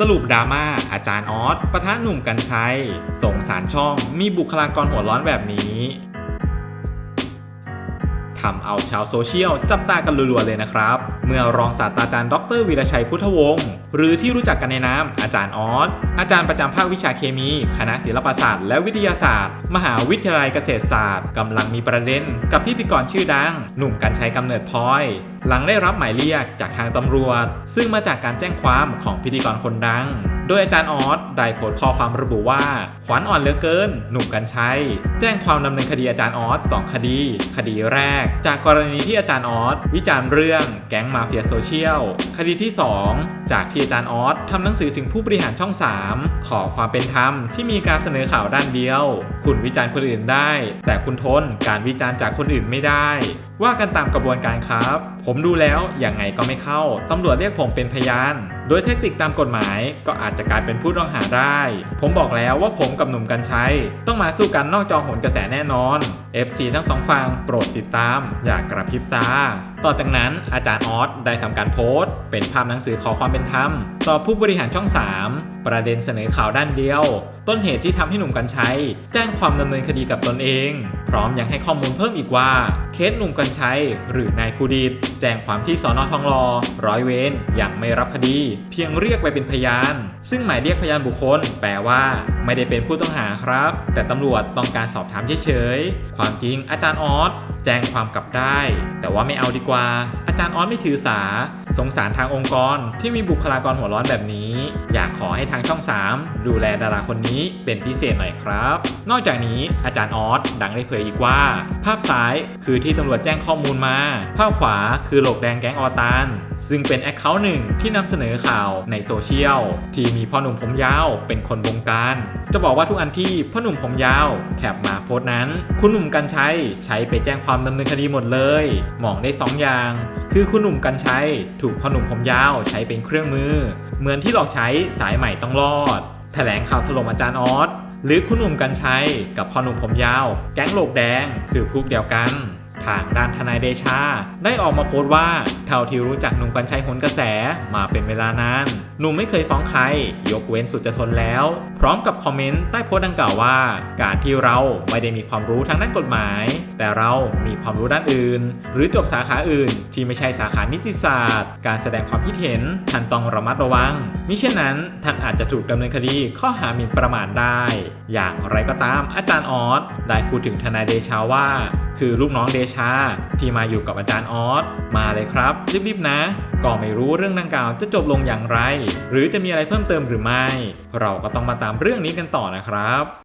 สรุปดราม่าอาจารย์ออสประทะหนุ่มกัญชัยส่งสารช่องมีบุคลากรหัวร้อนแบบนี้ ทำเอาชาวโซเชียลจับตากันรัวๆเลยนะครับ เมื่อรองศาสตราจารย์ดรวีรชัยพุทธวงศ์หรือที่รู้จักกันในนามอาจารย์ออสอาจารย์ประจำภาควิชาเคมี คณะศิลปศาสตร์และวิทยาศาสตร์ มหาวิทยาลัยเกษตรศาสตร์กำลังมีประเด็น กับพิธีกรชื่อดัง หนุ่มกัญชัยกำเนิดพลอย หลังได้รับหมายเรียกจากทางตำรวจ ซึ่งมาจากการแจ้งความของพิธีกรคนดัง โดยอาจารย์ออสได้โพสต์ข้อความระบุว่า ขวัญอ่อนเหลือเกิน หนุ่มกัญชัย แจ้งความดำเนินคดีอาจารย์ออสสองคดี คดีแรก จากกรณีที่อาจารย์ออสวิจารณ์เรื่องแก๊งมาเฟียโซเชียล คดีที่ 2 จากที่อาจารย์ออสทำหนังสือถึงผู้บริหารช่อง 3 ขอความเป็นธรรมที่มีการเสนอข่าวด้านเดียว คุณวิจารณ์คนอื่นได้ แต่คุณทนการวิจารณ์จากคนอื่นไม่ได้ ว่ากันตามกระบวนการครับ ผมดูแล้วอยังไงก็ไม่เข้าตำรวจเรียกผมเป็นพยาน โดยเทคนิคตามกฎหมายก็อาจจะกลายเป็นผู้ต้องหาได้ ผมบอกแล้วว่าผมกับหนุ่มกัญชัยต้องมาสู้กันนอกจอหนกระแสแน่นอน FC ทั้งสองฝั่งโปรดติดตาม อย่ากกระพริบตา ต่อจากนั้นอาจารย์ออสได้ทำการโพสต์ เป็นภาพหนังสือขอความเป็นธรรม ต่อผู้บริหารช่อง 3 ประเด็นเสนอข่าวด้านเดียว ต้นเหตุที่ทำให้หนุ่มกัญชัยแจ้งความดำเนินคดีกับตนเอง ร้อมยังให้ข้อมูลเพิ่มอีกว่า เคสหนุ่มกัญชัยหรือนายภูดิตแจ้งความที่สอนอทองหลอร้อยเวรยังไม่รับคดี เพียงเรียกไปเป็นพยาน ซึ่งหมายเรียกพยานบุคคล แปลว่า ไม่ได้เป็นผู้ต้องหาครับ แต่ตำรวจต้องการสอบถามเฉยๆความจริงอาจารย์ออสแจ้งความกลับได้ แต่ว่าไม่เอาดีกว่า อาจารย์ออสไม่ถือสา สงสารทางองค์กรที่มีบุคลากรหัวร้อนแบบนี้ อยากขอให้ทางช่อง 3 ดูแลดาราคนนี้เป็นพิเศษหน่อยครับ นอกจากนี้อาจารย์ออสดังได้เผยอีกว่า ภาพซ้ายคือที่ตำรวจแจ้งข้อมูลมา ภาพขวาคือโหลกแดงแก๊งออตานซึ่งเป็นแอคเคาท์หนึ่งที่นำเสนอข่าวในโซเชียลที่มีพ่อหนุ่มผมยาวเป็นคนบงการ จะบอกว่าทุกอันที่พ่อหนุ่มผมยาวแคปมาโพสต์นั้น คุณหนุ่มกัญชัยใช้ไปแจ้งความดำเนินคดีหมดเลย มองได้สองอย่างคือคุณหนุ่มกัญชัยถูกพ่อหนุ่มผมยาวใช้เป็นเครื่องมือ เหมือนที่หลอกใช้สายใหม่ต้องรอด แถลงข่าวถล่มอาจารย์ออสหรือคุณหนุ่มกัญชัยกับพ่อหนุ่มผมยาว แก๊งโลกแดงคือพวกเดียวกัน ทางด้านทนายเดชา ได้ออกมาโพสต์ว่าเท่าที่รู้จักหนุ่มกัญชัยหนกระแสมาเป็นเวลานาน หนุ่มไม่เคยฟ้องใคร ยกเว้นสุดจะทนแล้ว พร้อมกับคอมเมนต์ใต้โพสต์ดังกล่าวว่า การที่เราไม่ได้มีความรู้ทางด้านกฎหมาย แต่เรามีความรู้ด้านอื่น หรือจบสาขาอื่น ที่ไม่ใช่สาขานิติศาสตร์ การแสดงความคิดเห็นท่านต้องระมัดระวังมิเช่นนั้นท่านอาจจะถูกดำเนินคดีข้อหาหมิ่นประมาทได้ อย่างไรก็ตามอาจารย์ออสได้พูดถึงทนายเดชาว่า คือลูกน้องเดชา ที่มาอยู่กับอาจารย์ออสมาเลยครับ รีบๆนะ ก็ไม่รู้เรื่องดังกล่าวจะจบลงอย่างไร หรือจะมีอะไรเพิ่มเติมหรือไม่ เราก็ต้องมาตามเรื่องนี้กันต่อนะครับ